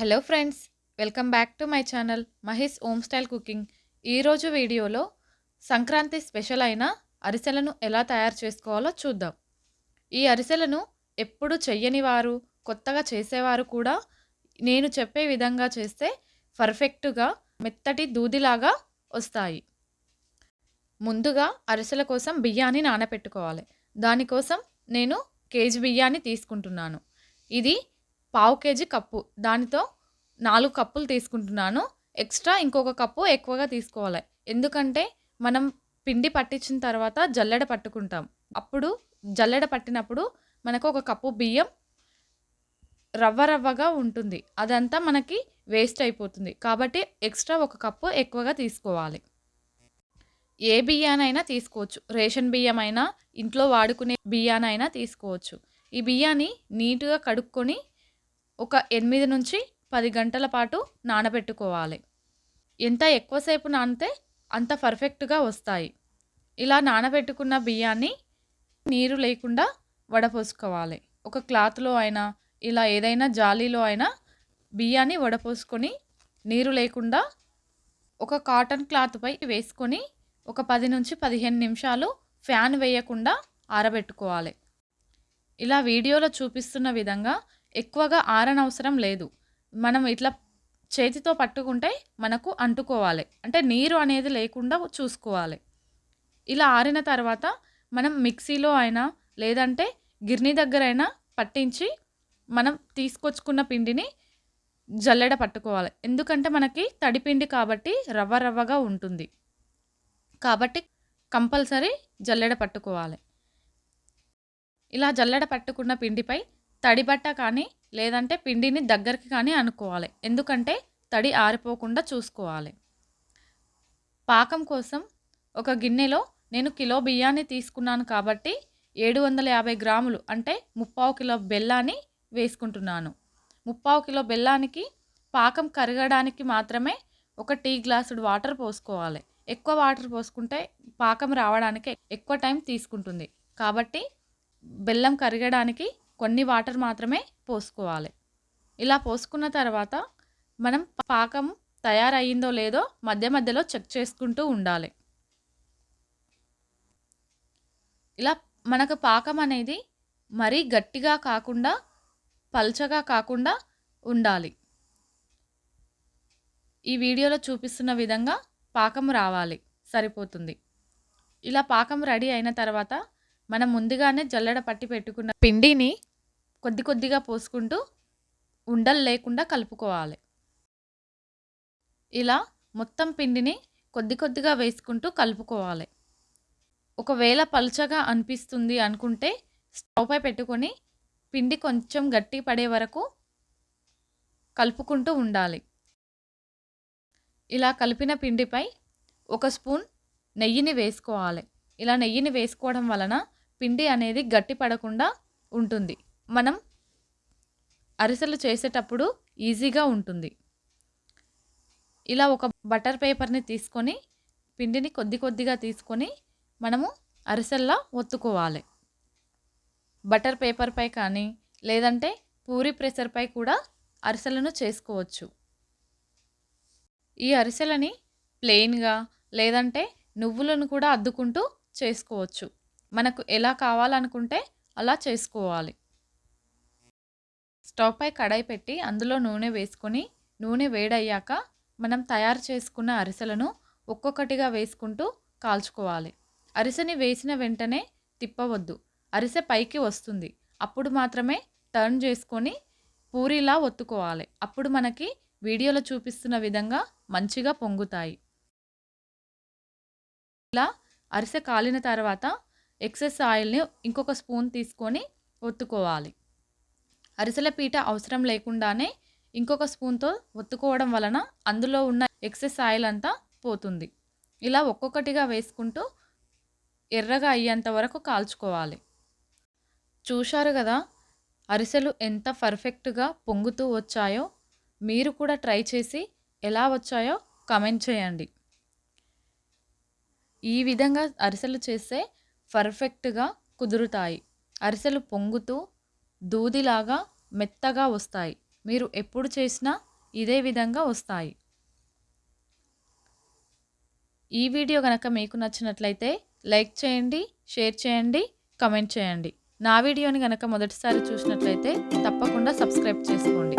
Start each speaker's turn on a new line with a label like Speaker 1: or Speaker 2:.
Speaker 1: Hello friends welcome back to my channel Mahesh home style cooking ఈరోజు వీడియోలో Sankranti special అయిన అరిసెలను ఎలా తయారు చేసుకోవాలో చూద్దాం. ఈ అరిసెలను ఎప్పుడు చెయ్యని వారు కొత్తగా చేసేవారు కూడా నేను చెప్పే విధంగా చేస్తే పర్ఫెక్ట్గా మెత్తటి దూదిలాగా వస్తాయి. ముందుగా అరిసెల కోసం బియ్యాన్ని నానబెట్టుకోవాలి దానికోసం నేను కేజీ బియ్యాన్ని తీసుకుంటున్నాను. ఇది పావు కేజీ కప్పు. దానితో నాలుగు కప్పులు తీసుకుంటున్నాను. ఎక్స్ట్రా ఇంకొక కప్పు ఎక్కువగా తీసుకోవాలి. ఎందుకంటే మనం పిండి పట్టించిన తర్వాత జల్లెడ పట్టుకుంటాం. అప్పుడు జల్లెడ పట్టినప్పుడు మనకు ఒక కప్పు బియ్యం రవ్వ రవ్వగా ఉంటుంది. అదంతా మనకి వేస్ట్ అయిపోతుంది. కాబట్టి ఎక్స్ట్రా ఒక కప్పు ఎక్కువగా తీసుకోవాలి. ఏ బియ్యానైనా తీసుకోవచ్చు. రేషన్ బియ్యం అయినా ఇంట్లో వాడుకునే బియ్యానైనా తీసుకోవచ్చు. ఈ బియ్యాన్ని నీట్గా కడుక్కొని ఒక ఎనిమిది నుంచి పది గంటల పాటు నానబెట్టుకోవాలి. ఎంత ఎక్కువసేపు నానితే అంత పర్ఫెక్ట్గా వస్తాయి. ఇలా నానబెట్టుకున్న బియ్యాన్ని నీరు లేకుండా వడపోసుకోవాలి. ఒక క్లాత్లో అయినా ఇలా ఏదైనా జాలీలో అయినా బియ్యాన్ని వడపోసుకొని నీరు లేకుండా ఒక కాటన్ క్లాత్పై వేసుకొని ఒక పది నుంచి పదిహేను నిమిషాలు ఫ్యాన్ వేయకుండా ఆరబెట్టుకోవాలి. ఇలా వీడియోలో చూపిస్తున్న విధంగా ఎక్కువగా ఆరనవసరం లేదు. మనం ఇట్లా చేతితో పట్టుకుంటే మనకు అంటుకోవాలి. అంటే నీరు అనేది లేకుండా చూసుకోవాలి. ఇలా ఆరిన తర్వాత మనం మిక్సీలో అయినా లేదంటే గిర్నీ దగ్గర అయినా పట్టించి మనం తీసుకొచ్చుకున్న పిండిని జల్లెడ పట్టుకోవాలి. ఎందుకంటే మనకి తడిపిండి కాబట్టి రవ్వ రవ్వగా ఉంటుంది. కాబట్టి కంపల్సరీ జల్లెడ పట్టుకోవాలి. ఇలా జల్లెడ పట్టుకున్న పిండిపై తడి బట్ట కానీ లేదంటే పిండిని దగ్గరికి కానీ అనుకోవాలి. ఎందుకంటే తడి ఆరిపోకుండా చూసుకోవాలి. పాకం కోసం ఒక గిన్నెలో నేను కిలో బియ్యాన్ని తీసుకున్నాను కాబట్టి ఏడు వందల యాభై గ్రాములు అంటే ముప్పావు కిలో బెల్లాన్ని వేసుకుంటున్నాను. ముప్పావు కిలో బెల్లానికి పాకం కరగడానికి మాత్రమే ఒక టీ గ్లాసుడు వాటర్ పోసుకోవాలి. ఎక్కువ వాటర్ పోసుకుంటే పాకం రావడానికి ఎక్కువ టైం తీసుకుంటుంది. కాబట్టి బెల్లం కరగడానికి కొన్ని వాటర్ మాత్రమే పోసుకోవాలి. ఇలా పోసుకున్న తర్వాత మనం పాకం తయారయ్యిందో లేదో మధ్య మధ్యలో చెక్ చేసుకుంటూ ఉండాలి. ఇలా మనకు పాకం అనేది మరీ గట్టిగా కాకుండా పల్చగా కాకుండా ఉండాలి. ఈ వీడియోలో చూపిస్తున్న విధంగా పాకం రావాలి సరిపోతుంది. ఇలా పాకం రెడీ అయిన తర్వాత మనం ముందుగానే జల్లెడ పట్టి పెట్టుకున్న పిండిని కొద్ది కొద్దిగా పోసుకుంటూ ఉండలు లేకుండా కలుపుకోవాలి. ఇలా మొత్తం పిండిని కొద్ది కొద్దిగా వేసుకుంటూ కలుపుకోవాలి. ఒకవేళ పలుచగా అనిపిస్తుంది అనుకుంటే స్టవ్పై పెట్టుకొని పిండి కొంచెం గట్టి పడే వరకు కలుపుకుంటూ ఉండాలి. ఇలా కలిపిన పిండిపై ఒక స్పూన్ నెయ్యిని వేసుకోవాలి. ఇలా నెయ్యిని వేసుకోవడం వలన పిండి అనేది గట్టి పడకుండా ఉంటుంది. మనం అరిసెలు చేసేటప్పుడు ఈజీగా ఉంటుంది. ఇలా ఒక బటర్ పేపర్ని తీసుకొని పిండిని కొద్ది కొద్దిగా తీసుకొని మనము అరిసెల్లా ఒత్తుకోవాలి. బటర్ పేపర్పై కానీ లేదంటే పూరి ప్రెషర్పై కూడా అరిసెలను చేసుకోవచ్చు. ఈ అరిసెలని ప్లెయిన్గా లేదంటే నువ్వులను కూడా అద్దుకుంటూ చేసుకోవచ్చు. మనకు ఎలా కావాలనుకుంటే అలా చేసుకోవాలి. స్టవ్ పై కడాయి పెట్టి అందులో నూనె వేసుకొని నూనె వేడయ్యాక మనం తయారు చేసుకున్న అరిసెలను ఒక్కొక్కటిగా వేసుకుంటూ కాల్చుకోవాలి. అరిసెని వేసిన వెంటనే తిప్పవద్దు. అరిసె పైకి వస్తుంది. అప్పుడు మాత్రమే టర్న్ చేసుకొని పూరిలా ఒత్తుకోవాలి. అప్పుడు మనకి వీడియోలో చూపిస్తున్న విధంగా మంచిగా పొంగుతాయి. ఇలా అరిసె కాలిన తర్వాత ఎక్సెస్ ఆయిల్ని ఇంకొక స్పూన్ తీసుకొని ఒత్తుకోవాలి. అరిసెల పీట అవసరం లేకుండానే ఇంకొక స్పూన్తో ఒత్తుకోవడం వలన అందులో ఉన్న ఎక్సెస్ ఆయిల్ అంతా పోతుంది. ఇలా ఒక్కొక్కటిగా వేసుకుంటూ ఎర్రగా అయ్యేంత వరకు కాల్చుకోవాలి. చూశారు కదా? అరిసెలు ఎంత పర్ఫెక్ట్గా పొంగుతూ వచ్చాయో? మీరు కూడా ట్రై చేసి ఎలా వచ్చాయో కమెంట్ చేయండి. ఈ విధంగా అరిసెలు చేస్తే పర్ఫెక్ట్గా కుదురుతాయి. అరిసెలు పొంగుతూ దూదిలాగా మెత్తగా వస్తాయి. మీరు ఎప్పుడు చేసినా ఇదే విధంగా వస్తాయి. ఈ వీడియో కనుక మీకు నచ్చినట్లయితే లైక్ చేయండి షేర్ చేయండి కమెంట్ చేయండి. నా వీడియోని కనుక మొదటిసారి చూసినట్లయితే తప్పకుండా సబ్స్క్రైబ్ చేసుకోండి.